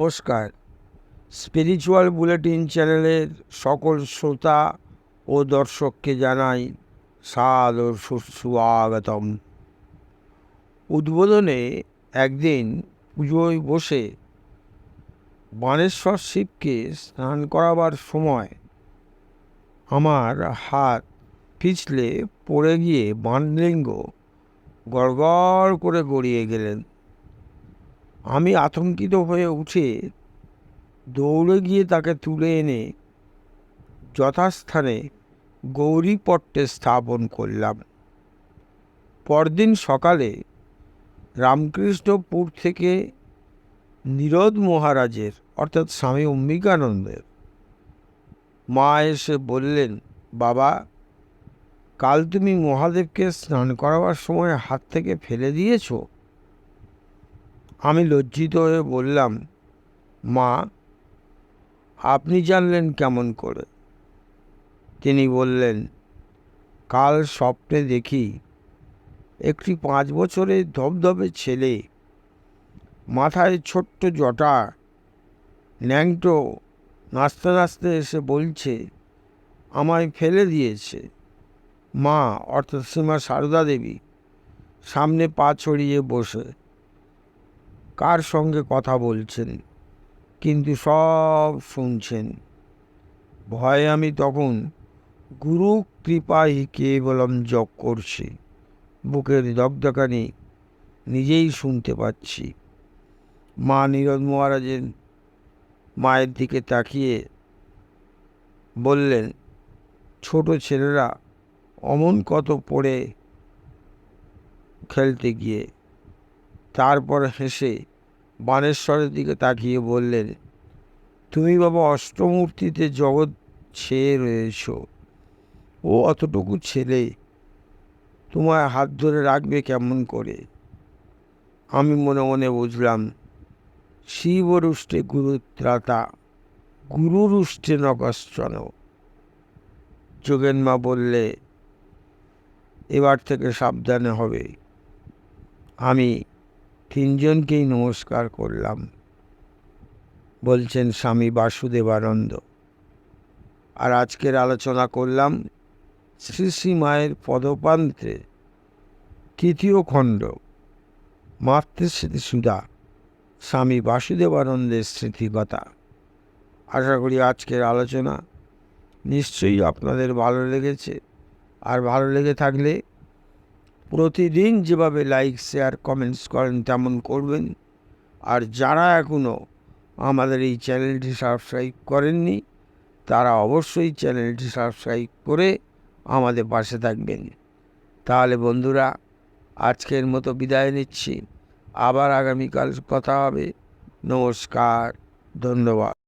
নমস্কার। Spiritual bulletin চ্যানেলের সকল শ্রোতা ও দর্শককে জানাই সাদর সুস্বাগতম। উদ্বোধনে একদিন পুজোয় বসে বানেশ্বর শিবকে স্নান করাবার সময় আমার হাত পিছলে পড়ে গিয়ে বানলিঙ্গ গড়গড় করে গড়িয়ে গেলেন। আমি আতঙ্কিত হয়ে উঠে দৌড়ে গিয়ে তাকে তুলে এনে যথাস্থানে গৌরীপট্টে স্থাপন করলাম। পরদিন সকালে রামকৃষ্ণপুর থেকে নীরদ মহারাজের, অর্থাৎ স্বামী অম্বিকানন্দের মা এসে বললেন, বাবা, কাল তুমি মহাদেবকে স্নান করাবার সময় হাত থেকে ফেলে দিয়েছ? আমি লজ্জিত হয়ে বললাম, মা, আপনি জানলেন কেমন করে? তিনি বললেন, কাল স্বপ্নে দেখি একটি পাঁচ বছরের ধবধবে ছেলে, মাথায় ছোট্ট জটা, ন্যাংটো নাচতে নাচতে এসে বলছে, আমায় ফেলে দিয়েছে। মা, অর্থাৎ সীমা সারদা দেবী, সামনে পা ছড়িয়ে বসে কার সঙ্গে কথা বলছেন? কিন্তু সব শুনছেন। ভয়ে আমি তখন গুরু কৃপাই কেবলম জপ করছি। বুকের দগদগানি নিজেই শুনতে পাচ্ছি। মা নীরদ মহারাজের মায়ের দিকে তাকিয়ে বললেন, ছোট ছেলেরা অমন কত পড়ে খেলতে গিয়ে। তারপর হেসে বানেশ্বরের দিকে তাকিয়ে বললেন, তুমি বাবা অষ্টমূর্তিতে জগৎ ছেয়ে রয়েছ। ও অতটুকু ছেলে তোমার হাত ধরে রাখবে কেমন করে? আমি মনে মনে বুঝলাম, শিবরুষ্টে গুরুত্রাতা, গুরুরুষ্টে নকশ্চন যোগেন মা বললে, এবার থেকে সাবধানে হবে। আমি তিনজনকেই নমস্কার করলাম। বলছেন স্বামী বাসুদেবানন্দ। আর আজকের আলোচনা করলাম শ্রী শ্রী মায়ের পদপান্তে তৃতীয় খণ্ড মাতৃস্মৃতি সুধা স্বামী বাসুদেবানন্দের স্মৃতিকথা আশা করি আজকের আলোচনা নিশ্চয়ই আপনাদের ভালো লেগেছে। আর ভালো লেগে থাকলে প্রতিদিন যেভাবে লাইক শেয়ার কমেন্টস করেন, তেমন করবেন। আর যারা এখনও আমাদের এই চ্যানেলটি সাবস্ক্রাইব করেননি, তারা অবশ্যই চ্যানেলটি সাবস্ক্রাইব করে আমাদের পাশে থাকবেন। তাহলে বন্ধুরা, আজকের মতো বিদায় নিচ্ছি। আবার আগামীকাল কথা হবে। নমস্কার, ধন্যবাদ।